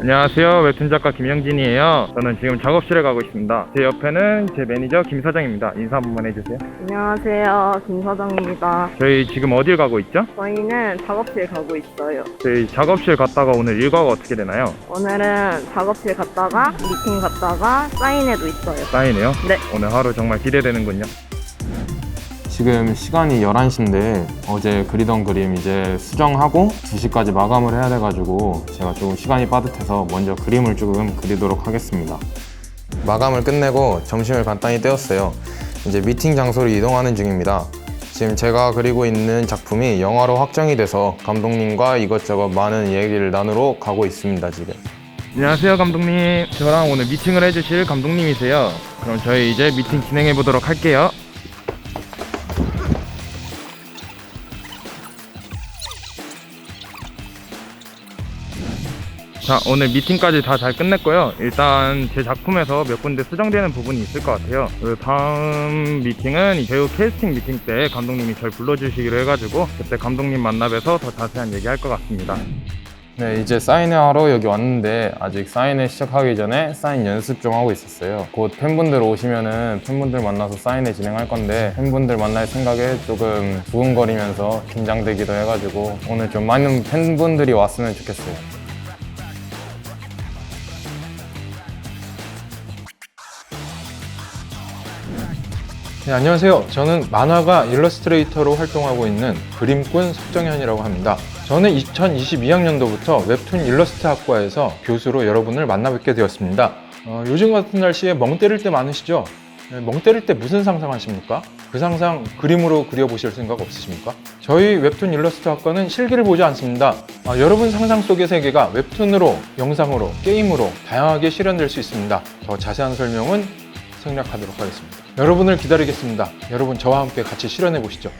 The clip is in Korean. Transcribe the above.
안녕하세요. 웹툰 작가 김영진이에요. 저는 지금 작업실에 가고 있습니다. 제 옆에는 제 매니저 김 사장입니다. 인사 한 번만 해주세요. 안녕하세요. 김서정입니다. 저희 지금 어딜 가고 있죠? 저희는 작업실 가고 있어요. 저희 작업실 갔다가 오늘 일과가 어떻게 되나요? 오늘은 작업실 갔다가 미팅 갔다가 사인회도 있어요. 사인해요? 네. 오늘 하루 정말 기대되는군요. 지금 시간이 11시인데 어제 그리던 그림 이제 수정하고 2시까지 마감을 해야 돼가지고 제가 조금 시간이 빠듯해서 먼저 그림을 조금 그리도록 하겠습니다. 마감을 끝내고 점심을 간단히 때웠어요. 이제 미팅 장소로 이동하는 중입니다. 지금 제가 그리고 있는 작품이 영화로 확정이 돼서 감독님과 이것저것 많은 얘기를 나누러 가고 있습니다, 지금. 안녕하세요, 감독님. 저랑 오늘 미팅을 해주실 감독님이세요. 그럼 저희 이제 미팅 진행해 보도록 할게요. 자, 오늘 미팅까지 다 잘 끝냈고요. 일단 제 작품에서 몇 군데 수정되는 부분이 있을 것 같아요. 그 다음 미팅은 이 배우 캐스팅 미팅 때 감독님이 절 불러주시기로 해가지고 그때 감독님 만나 뵈서 더 자세한 얘기 할 것 같습니다. 네, 이제 사인회 하러 여기 왔는데 아직 사인회 시작하기 전에 사인 연습 좀 하고 있었어요. 곧 팬분들 오시면은 팬분들 만나서 사인회 진행할 건데 팬분들 만날 생각에 조금 두근거리면서 긴장되기도 해가지고 오늘 좀 많은 팬분들이 왔으면 좋겠어요. 네, 안녕하세요. 저는 만화가 일러스트레이터로 활동하고 있는 그림꾼 석정현이라고 합니다. 저는 2022학년도부터 웹툰 일러스트 학과에서 교수로 여러분을 만나 뵙게 되었습니다. 어, 요즘 같은 날씨에 멍 때릴 때 많으시죠? 네, 멍 때릴 때 무슨 상상하십니까? 그 상상 그림으로 그려보실 생각 없으십니까? 저희 웹툰 일러스트 학과는 실기를 보지 않습니다. 아, 여러분 상상 속의 세계가 웹툰으로, 영상으로, 게임으로 다양하게 실현될 수 있습니다. 더 자세한 설명은 생략하도록 하겠습니다. 여러분을 기다리겠습니다. 여러분 저와 함께 같이 실현해 보시죠.